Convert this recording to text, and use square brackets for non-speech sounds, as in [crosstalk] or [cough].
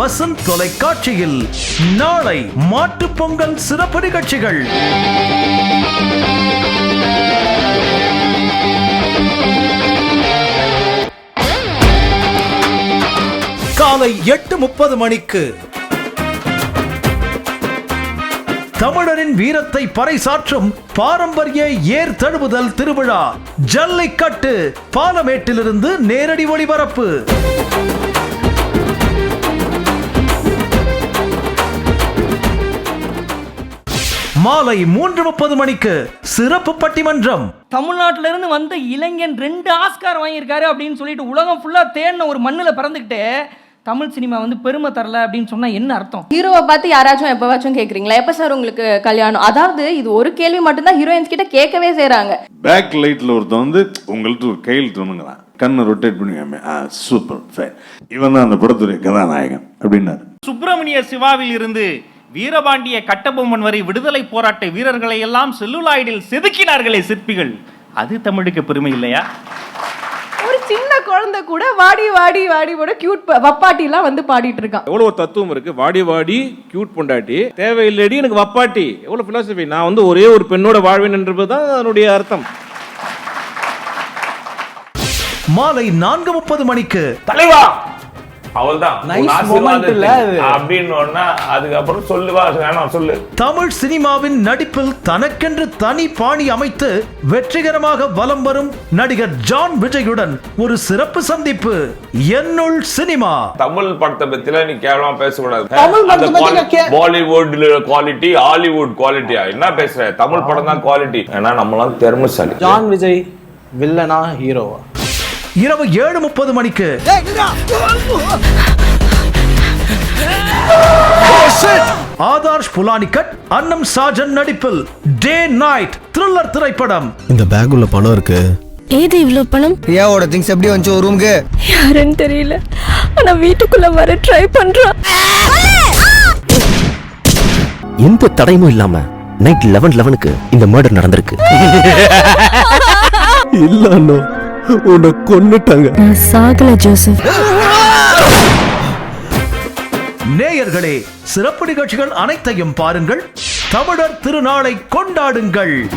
வசந்த் தொலைக்காட்சியில் நாளை மாட்டுப் பொங்கல் சிறப்பு நிகழ்ச்சிகள். காலை எட்டு முப்பது மணிக்கு தமிழரின் வீரத்தை பறைசாற்றும் பாரம்பரிய ஏர் தழுவுதல் திருவிழா ஜல்லிக்கட்டு பாலமேட்டிலிருந்து நேரடி ஒளிபரப்பு. மாலை மூன்று முப்பது மணிக்கு சிறப்பு பட்டிமன்றம். தமிழ்நாட்டுல இருந்து வந்த இளைஞன் ரெண்டு ஆஸ்கார் வாங்கியிருக்காரு அப்படின்னு சொல்லிட்டு உலகம் ஃபுல்லா தேடின ஒரு மண்ணுல பிறந்துக்கிட்டு தமிழ் சினிமா வந்து பெருமை தரல அப்படின்னு சொன்னா என்ன அர்த்தம்? ஹீரோவை பார்த்து யாராச்சும் எப்பவாச்சும் கேக்குறீங்களா? எப்ப சார் உங்களுக்கு கல்யாணம்? அதாவது இது ஒரு கேள்வி மட்டும்தான் ஹீரோயின்ஸ் கிட்ட கேட்கவே செய்றாங்க. பேக் லைட்ல ஒருத்தன் வந்து உங்கள்ட்ட ஒரு கையில் தோணுங்கிறான் கண்ணை ரொட்டேட் பண்ணுங்க ஆ சூப்பர் ஃபைன் இவன் தான் அந்த படத்துடைய கதாநாயகன் அப்படின்னாரு. சுப்பிரமணிய சிவாவில் இருந்து வீரபாண்டிய கட்டபொம்மன் வரை விடுதலை போராட்ட வீரர்களை எல்லாம் செல்லுலாய்டில் செதுக்கினார்களே சிற்பிகள். அது தமிழுக்கு பெருமை இல்லையா? ஒரு சின்ன குழந்தை கூட வாடி வாடி வாடி போட கியூட் வப்பாட்டி எல்லாம் வந்து பாடிட்டு இருக்கான். எவ்வளவு ஒரு தத்துவம் இருக்கு. வாடி வாடி கியூட் பொண்டாட்டி. தேவையில்லடி எனக்கு வப்பாட்டி. எவ்வளவு பிலாசபி நான் வந்து ஒரே ஒரு பெண்ணோட வாழ்வேன் என்பதுதான் அதனுடைய அர்த்தம். மாலை நான்கு முப்பது மணிக்கு தலைவா! தமிழ் சினிமாவின் நடிப்பில் தனக்கென்று தனி பாணி அமைத்து வெற்றிகரமாக வலம் வரும் நடிகர் ஜான் விஜயுடன் ஒரு சிறப்பு சந்திப்பு. என்னுள் சினிமா. தமிழ் படத்தை பத்தில நீ கேவலமா பேசக்கூடாது. பாலிவுட்ல குவாலிட்டி ஹாலிவுட் குவாலிட்டியா என்ன பேசுற? தமிழ் படம் தான் குவாலிட்டி ஏன்னா நம்மளாம் திறமைசாலி. ஜான் விஜய் வில்லனா ஹீரோவா இரவு ஏழு முப்பது மணிக்கு. ஆதார்ஷ் புலானிகட் அன்னம் சாஜன் நடிப்பில் டே நைட் த்ரில்லர் திரைப்படம். இந்த பேக் உள்ள பணம் இருக்கு. ஏது இவ்ளோ பணம்? பிரியாவோட திங்ஸ் எப்படி வந்துச்சு ஒரு ரூமுக்கு யாருன்னு தெரியல. ஆனா வீட்டுக்குள்ள வர ட்ரை பண்றான். எந்த தடையும் இல்லாம நைட் லெவன் லெவனுக்கு இந்த மர்டர் நடந்திருக்கு. [laughs] இல்ல உன்னை கொன்னுட்டாங்க. நான் சாகல ஜோசப். நேயர்களே சிறப்பு நிகழ்ச்சிகள் அனைத்தையும் பாருங்கள். தமிழர் திருநாளை கொண்டாடுங்கள்.